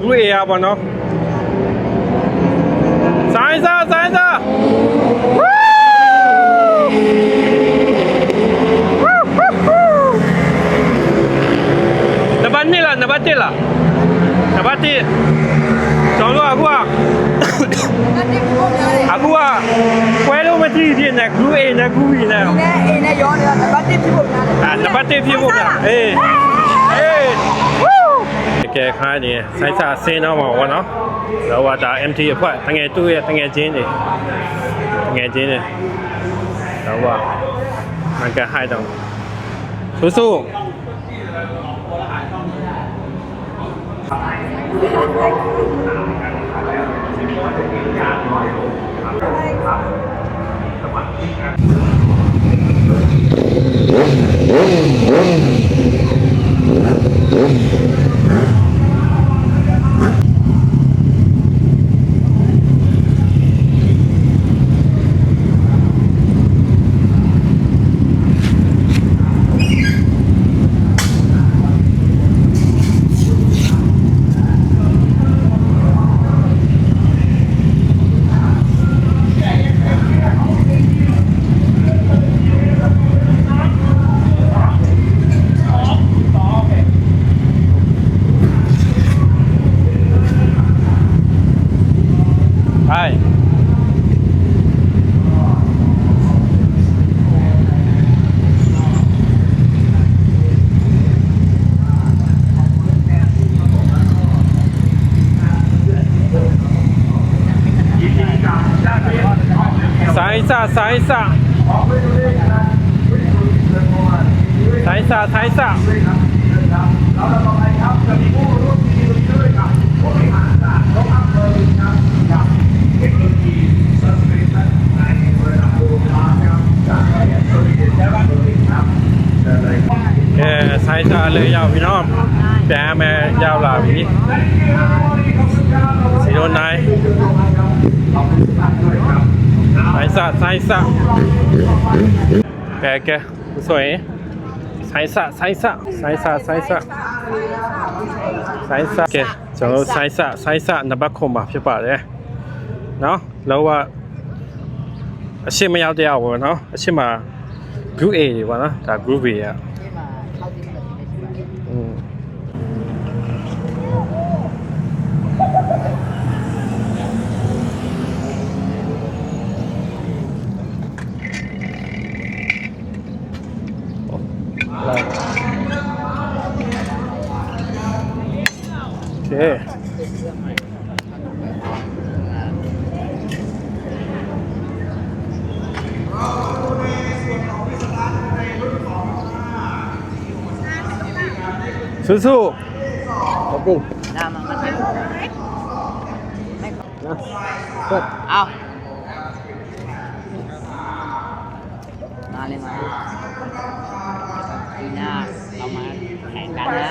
ဂရုအေယာပေါ့နော်စိုင်းစားစိုင်းစားနံပါတ်1လားနံပါတ်1လားနံပါတ်1ကျွန်တော်အခုကအခုကပွဲလုံးမကြည့်ဖြစ်နေဂရုအေနဲ့ဂရုဘီနဲ့အေနဲ့ရောနေတာနံပါတ်1ဖြစ်ဖို့များတယ်အာနံပါတ်1ဖြစ်ဖို့များအေး တကယ်ခိုင်းနေဆိုင်စာဆင်းတော့မှာဘောနော်လောကဒါ MT အဖွဲတငယ်တူရဲ့တငယ်ချင်းတွေတငယ်ချင်းတွေလောက Yeah. မကဟိုက်တော့ဆူဆူဟိုင်ဆိုင်စာဆိုင်စာဆိုင်စာဆိုင်စာကဲ ဆိုင်စာလေးရောက်ပြီနော်ပြန်မယ်ရောက်လာပြီ09ဆိုင်စာဆိုင်စာကဲကဲဆိုရင်ဆိုင်စာဆိုင်စာဆိုင်စာဆိုင်စာဆိုင်စာကဲကျွန်တော်ဆိုင်စာဆိုင်စာနံပါတ်ခွန်မှာဖြစ်ပါတယ်နော်လောကအရှိမရောက်တဲ့အောင်ပေါ့နော်အရှိမ group A တွေပါနော်ဒါ group A อ่ะ สู้ๆขอบคุณมากุ่นเอามาเลยมาปีหน้าเรามาแข่งกันนะ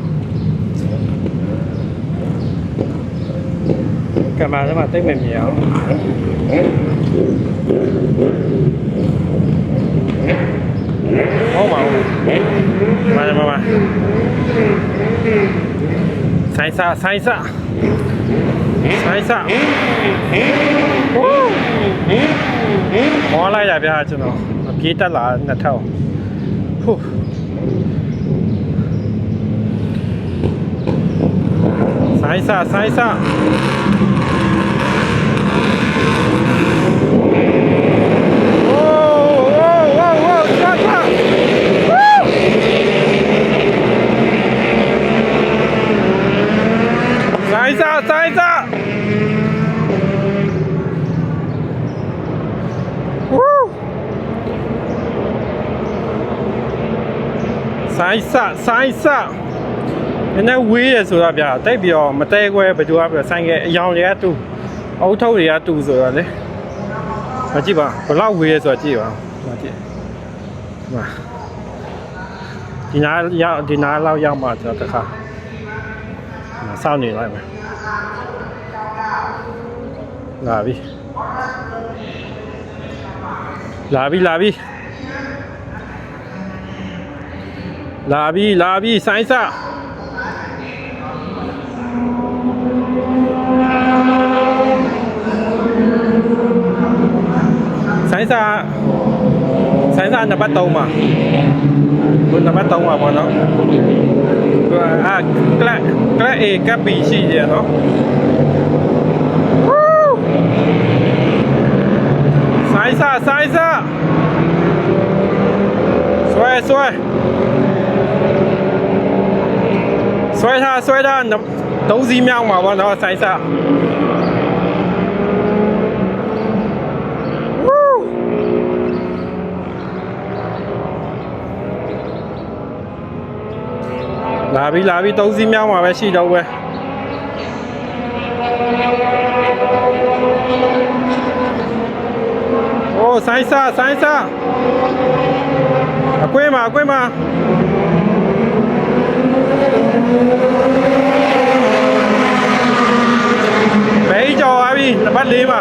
ကင်မရာထဲမှာတိတ်မမြင်အောင်ဟုတ်ပါဘူးမာမာမာဆိုင်စာဆိုင်စာဆိုင်စာမောလိုက်ရဗျာကျွန်တော်အပြေးတက်လာနှစ်ထောင်ဟုတ်ဆိုင်စာဆိုင်စာ င်စာဆိုင်စာ Woo! ဆိုင်စဆိုင်စနည်းနည်းဝေးရဆိုတော့ဗျာတိတ်ပြီးတော့မတဲခွဲဘယ်သူကပြီးဆိုင်ကအယောင်တွေကတူ အုတ်ထုတ်တွေကတူဆိုတော့လေမကြည့်ပါဘယ်လောက်ဝေးရဆိုတော့ကြည့်ပါမကြည့်ဒီမှာဒီနားရောက်ဒီနားလောက်ရောက်မှကျွန်တော်တစ်ခါဒီမှာစောင့်နေလိုက်မယ်လာပြီလာပြီလာပြီလာပြီလာပြီဆိုင်းစ င်းစဆိုင်းစနံပါတ်3မှာဘယ်နံပါတ်3မှာပေါ့နော်သူကအာကလပ်ကလပ် A ကပ် B ရှိတယ်နော်ဆိုင်းစဆိုင်းစဆွဲဆွဲဆွဲထားဆွဲထားနံသုံးစီးမြောက်မှာပေါ့နော်ဆိုင်းစ လာပြီလာပြီသုံးစီးမြောက်မှာပဲရှိတော့ပဲအိုးဆိုင်းဆာဆိုင်းဆာအကွေးမှာအကွေးမှာဘေးကြော်ပါပြီနံပါတ်၄မှာ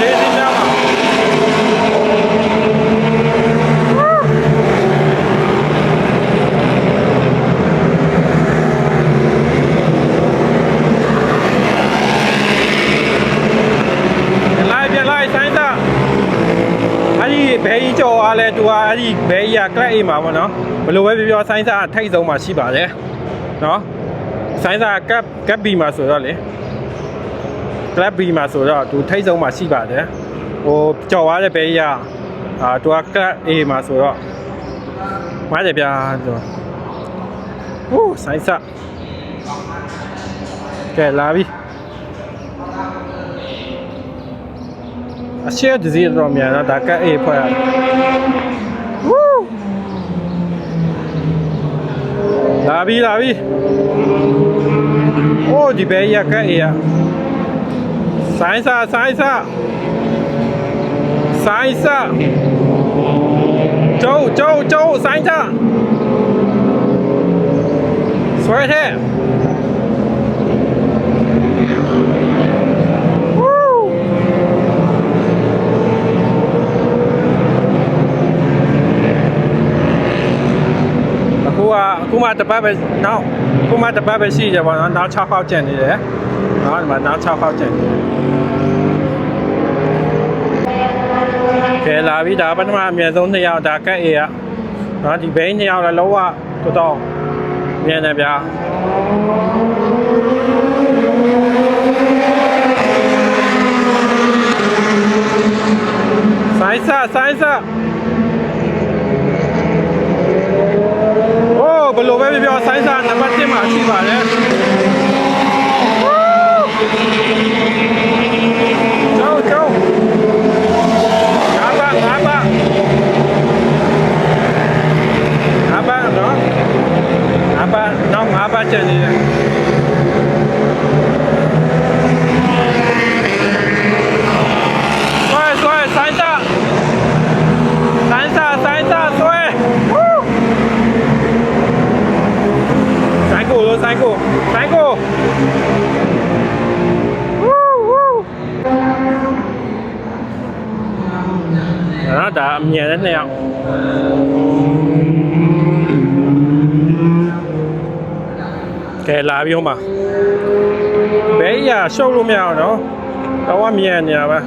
လေးစီးမြောက်မှာ ပြန်လိုက်ပြန်လိုက်ဆိုင်းတာအဲ့ဒီဘဲကြီးကြော် အားလဲသူကအဲ့ဒီဘဲကြီးကကလပ်အိမ်မှာပေါ့နော်ဘယ်လိုပဲပြောပြောဆိုင်းစာထိတ်ဆုံးမှာရှိပါတယ်နော်ဆိုင်းစာကပ်ကပ်ဘီမှာဆိုတော့လေကလပ်ဘီမှာဆိုတော့သူထိတ်ဆုံးမှာရှိပါတယ်ဟိုကြော်သွားတဲ့ဘဲကြီးကအာသူကကလပ်အိမ်မှာဆိုတော့မားတယ်ဗျာသူဟိုးဆိုင်းစာကဲလာပြီအရှက်ဒစီတော့မြန်တော့ဒါကက်အေးဖွဲ့ရတယ်ဝူး လာပြီလာပြီအိုးဒီဘဲရကက်အေးရဆိုင်းစာဆိုင်းစာဆိုင်းစာကျိုးကျိုးကျိုးဆိုင်းစာဆွဲတဲ့ဝူး အ ခုကအခုမှတစ်ပတ်ပဲနောက်အခုမှတစ်ပတ်ပဲရှိကြပါတော့နောက်6ခေါက်ကျန်နေတယ်နော်ဒီမှာနောက်6ခေါက်ကျန်နေတယ်ကဲလာပြီဒါပထမအမြဲဆုံးနှစ်ယောက်ဒါကက်အေးကနော်ဒီဘိန်းနှစ်ယောက်လည်းလုံးဝတော်တော်မြန်တယ်ဗျာဆိုင်စဆိုင်စ โอ้ ဘယ်လိုပဲပြောပြောဆိုင်းစာနံပါတ်1မှာရှိပါတယ်ကျောင်းကျောင်းငါပါငါပါငါပါနော်ငါပါတော့ငါပါချင်နေတယ်ဆွဲဆွဲဆိုင်းစာဆိုင်းစာဆိုင်းစာဆွဲ ဆိုင်ကိုလို့ဆိုင်ကို ဆိုင်ကိုဝူးဝူးအဲ့ဒါအမြင်နဲ့နှစ်ယောက်ကဲလာပြီးဟိုမှာဘဲရရှုပ်လို့မရအောင်နော်တော့မြင်နေရပါ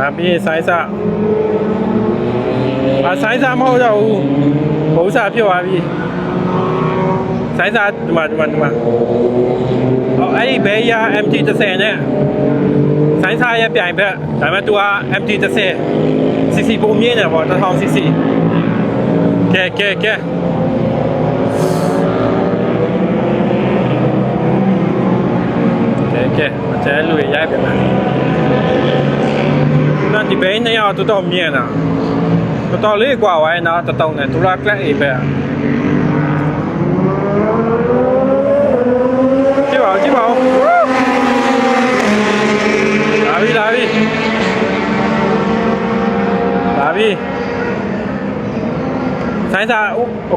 အပြီးဆိုင်စအဆိုင်စမဟုတ်တော့ဘူးဘုံစာဖြစ်သွားပြီ ဆိုင်းစာဒီမှာဒီမှာဒီမှာဟောအဲ့ဒီဘဲရ MT 30နဲ့ဆိုင်းစာရဲ့ပြိုင်ဘက်ဒါပေမဲ့ तू က MT 30 CC ပုံမြင့်တယ်ပေါ့1000 CC ကဲကဲကဲကဲကဲအကျဲလူရရိုက်ပြန်မယ်နော်ဒီဘဲနှစ်ယောက်တော်တော်မြင့်တာတော်တော်လေးกว่าไว้นะတော်တော်နဲ့ Dura Class A ပဲ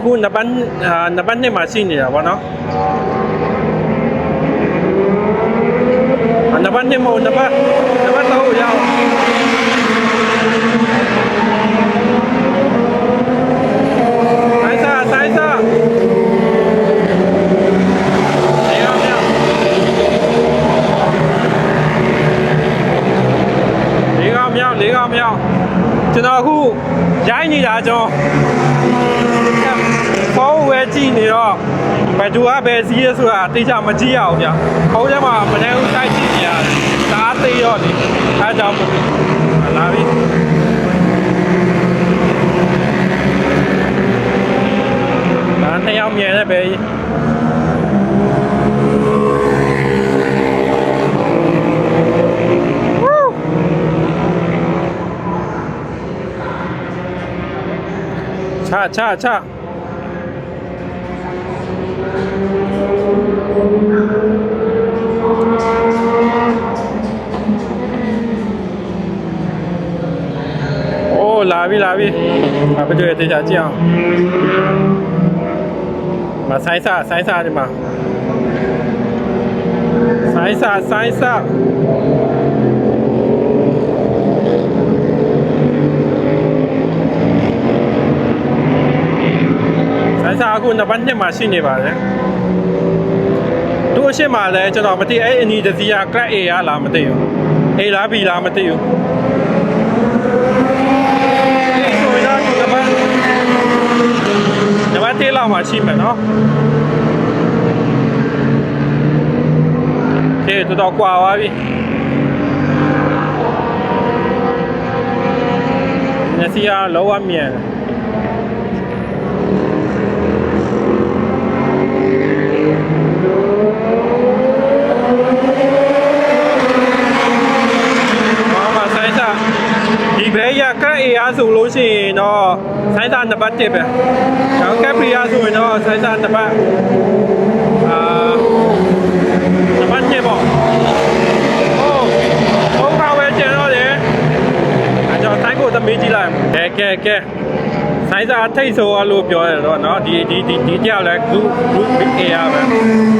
အခုနံပါတ်အာနံပါတ်2မှာရှိနေတာဗောနော်အာနံပါတ်2မဟုတ်နံပါတ်နံပါတ်3ကိုရအောင်ဆိုင်စာဆိုင်စာနေအောင်နေအောင်လေးကောင်မြောက်လေးကောင်မြောက်ကျွန်တော်အခုရိုင်းနေတာကျွန်တော်ဖုန်းဝဲကြည့်နေ တော့ဘယ်သူကဘယ်စီးရဆိုတာအတိအကျမကြည့်ရအောင်ဗျဖုန်းထဲမှာမနေဘူးတိုက်ကြည့်နေရတယ်ဒါအသေးရောလေအဲဒါကြောင့်လာပြီဒါနှစ်ယောက်မြင်တဲ့ပဲချချချโอ้ လာပြီလာပြီအပကြွေတေချာကြည့်အောင်မဆိုင်စာဆိုင်စာဒီမှာဆိုင်စာဆိုင်စာဆိုင်စာအခုနံပါတ်1မှာရှိနေပါတယ်သူ့အရှိမလဲကျွန်တော်မသိအဲ့အနီတစီက crack A ရလားမသိဘူး A လား B လားမသိဘူး 1လောက်မှရှိမယ်နော်ကဲတော်တော်ကွာသွားပြီညစီကလောဝမြန်တယ် ရကတ်အေအားဆိုလို့ရှိရင်တော့ဆိုင်းစာနံပါတ်1ပဲ။နောက်ကပ်ပရီယာဆိုရင်တော့ဆိုင်းစာနံပါတ်အာနံပါတ်1ပေါ့။ဟိုဘုံကဝဲကျန်တော့တယ်။အဲကြောင့်ဆိုင်းကိုသမီးကြည့်လိုက်ကဲကဲကဲဆိုင်းစာထိတ်ဆိုရလို့ပြောရတော့เนาะဒီဒီဒီဒီကြောက်လဲ group group A ရပဲ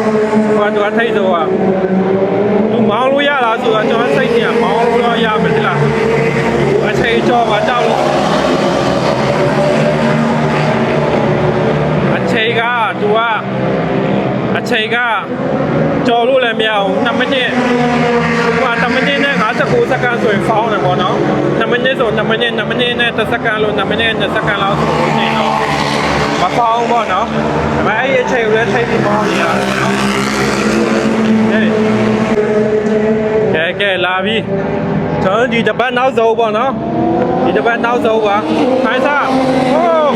။ဘာတော့ထိတ်ဆိုရသူမောင်းလို့ရလားဆိုတော့ကျွန်တော်စိတ်ကြီးကမောင်းလို့တော့ရမယ်ဒီလားအ ချိန်ကြောပါကြောက်လို့အချိန်ကသူကအချိန်ကကြော်လို့လည်းမရဘူး2မိနစ်ဟိုက2မိနစ်နဲ့59စက္ကန့်ဆိုရင်ဖောင်းတယ်ပေါ့နော်2မိနစ်ဆို2မိနစ်2မိနစ်နဲ့1စက္ကန့်လို့2မိနစ်နဲ့1စက္ကန့်လောက်ဆိုလို့ရှိရင်တော့မဖောင်းပေါ့နော်ဒါပေမဲ့အဲ့ဒီအချိန်ကိုလည်းထိတ်ပြီးမောင်းနေရတယ်နော်ဟေးကဲကဲလာပြီ ကျွန်တော်ဒီတစ်ပတ်နောက်ဆုံးပေါ့နော်ဒီတစ်ပတ်နောက်ဆုံးပါခိုင်းစားဟိုး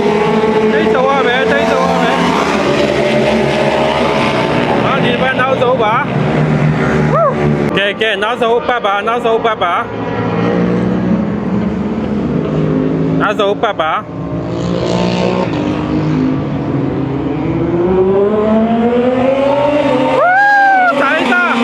တိတ်ဆုံးရမယ်တိတ်ဆုံးရမယ်ဟာဒီတစ်ပတ်နောက်ဆုံးပါကဲကဲနောက်ဆုံးပတ်ပါနောက်ဆုံးပတ်ပါနောက်ဆုံးပတ်ပါခိုင်းစား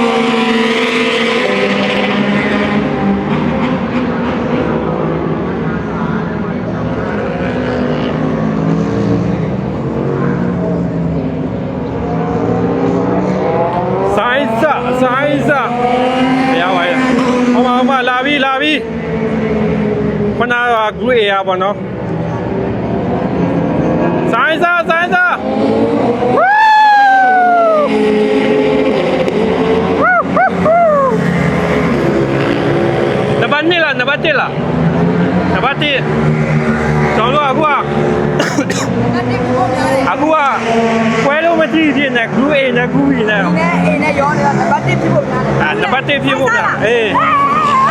ဆိုင်းစ ဆိုင်စာတရားပါရဲ့ဟောမဟောမလာပြီလာပြီခဏက group area ပေါ့နော်ဆိုင်စာဆိုင်စာနဘာနေလားနဘာတေလားနဘာတေတော်လို့အခုကအခုကပွဲလုံးမကြည့်ဖြစ်နေ group A နဲ့ group B နဲ့ A နဲ့ တေးဖြစ်ဖို့ဗျာအေး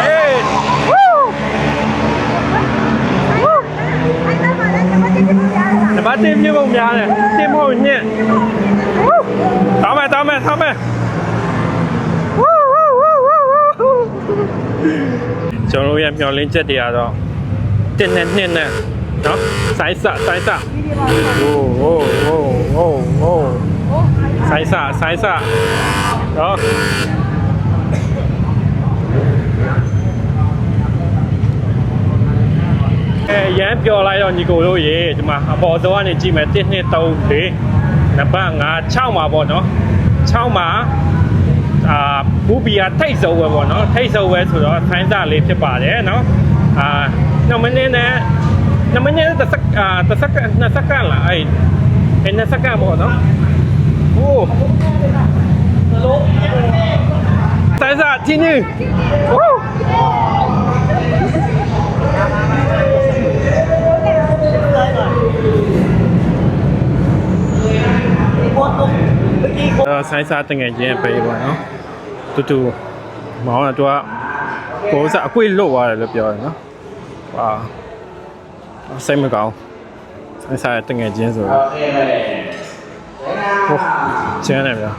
အေးဝူးဝူးဓမ္မတေးဖြစ်ဖို့များတယ်တင်းဖို့ညက်ဝူးတောင်းမယ်တောင်းမယ်တောင်းမယ်ဝူးဝူးဝူးဝူးဝူးကျွန်တော်ရဲ့မျောလင်းချက်တွေကတော့တင်းနဲ့နှစ်နဲ့နော်ဆိုင်စဆိုင်စဟိုးဟိုးဟိုးဟိုးဟိုးဆိုင်စဆိုင်စနော် ရမ်းပြောလိုက်တော့ညီကိုတို့ရေဒီမှာအပေါ်ဆုံးကနေကြည့်မယ်1 2 3 4နံပါတ်5 6မှာပေါ့နော်6မှာအာဘူဘီယာထိတ်ဆုံးပဲပေါ့နော်ထိတ်ဆုံးပဲဆိုတော့ဆိုင်းစာလေးဖြစ်ပါတယ်နော်အာနောက်မင်းနဲ့နောက်မင်းနဲ့တစ်စက်အာတစ်စက်ကနှစ်စက္ကန့်လားအဲ့အဲ့နှစ်စက္ကန့်ပေါ့နော်โอ้ဆိုင်းစာที่นี่ โอ้အဲဆိုင်စာတငယ်ချင်းပဲပေါ့နော်တူတူမောင်ကတော့ကိုယ်စားအကွေ့လွတ်သွားတယ်လို့ပြောတယ်နော်ဟာစိတ်မကောင်းဆိုင်စာတငယ်ချင်းဆိုတော့ဟုတ်ကျန်းတယ်ဗျာ